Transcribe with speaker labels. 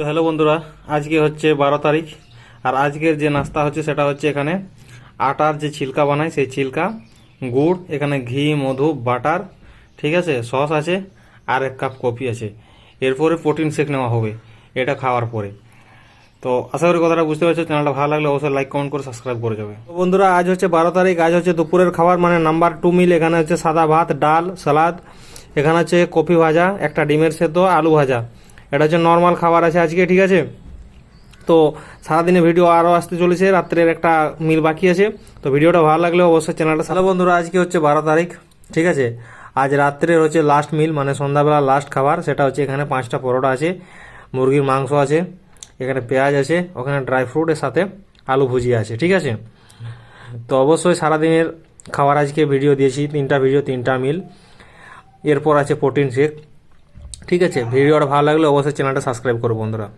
Speaker 1: তো হ্যালো বন্ধুরা, আজকে হচ্ছে বারো তারিখ, আর আজকের যে নাস্তা হচ্ছে সেটা হচ্ছে এখানে আটার যে ছিলকা বানায় সেই ছিলকা, গুড়, এখানে ঘি, মধু, বাটার, ঠিক আছে, সস আছে, আর এক কাপ কফি আছে। এরপরে প্রোটিন শেক নেওয়া হবে, এটা খাওয়ার পরে। তো আশা করি কথাটা বুঝতে পারছ, চ্যানেলটা ভালো লাগলে অবশ্যই লাইক কমেন্ট করে সাবস্ক্রাইব করে যাবে। তো বন্ধুরা, আজ হচ্ছে বারো তারিখ, আজ হচ্ছে দুপুরের খাবার মানে নাম্বার টু মিল এখানে হচ্ছে সাদা ভাত, ডাল, সালাদ, এখানে হচ্ছে কফি ভাজা, একটা ডিমের সেদ্ধ, আলু ভাজা। এটা হচ্ছে নর্মাল খাবার আছে আজকে, ঠিক আছে? তো সারাদিনে ভিডিও আরও আসতে চলেছে, রাত্রের একটা মিল বাকি আছে। তো ভিডিওটা ভালো লাগলে অবশ্যই চ্যানেলটা হ্যালো বন্ধুরা, আজকে হচ্ছে বারো তারিখ, ঠিক আছে? আজ রাত্রের হচ্ছে লাস্ট মিল মানে সন্ধ্যাবেলা লাস্ট খাবার, সেটা হচ্ছে এখানে পাঁচটা পরোটা আছে, মুরগির মাংস আছে, এখানে পেঁয়াজ আছে, ওখানে ড্রাই ফ্রুটের সাথে আলু ভুজিয়া আছে, ঠিক আছে? তো অবশ্যই সারাদিনের খাবার আজকে ভিডিও দিয়েছি, তিনটা ভিডিও তিনটা মিল এরপর আছে প্রোটিন শেক ঠিক আছে ভিডিওটা ভালো লাগলে অবশ্যই চ্যানেলটা সাবস্ক্রাইব করো বন্ধুরা।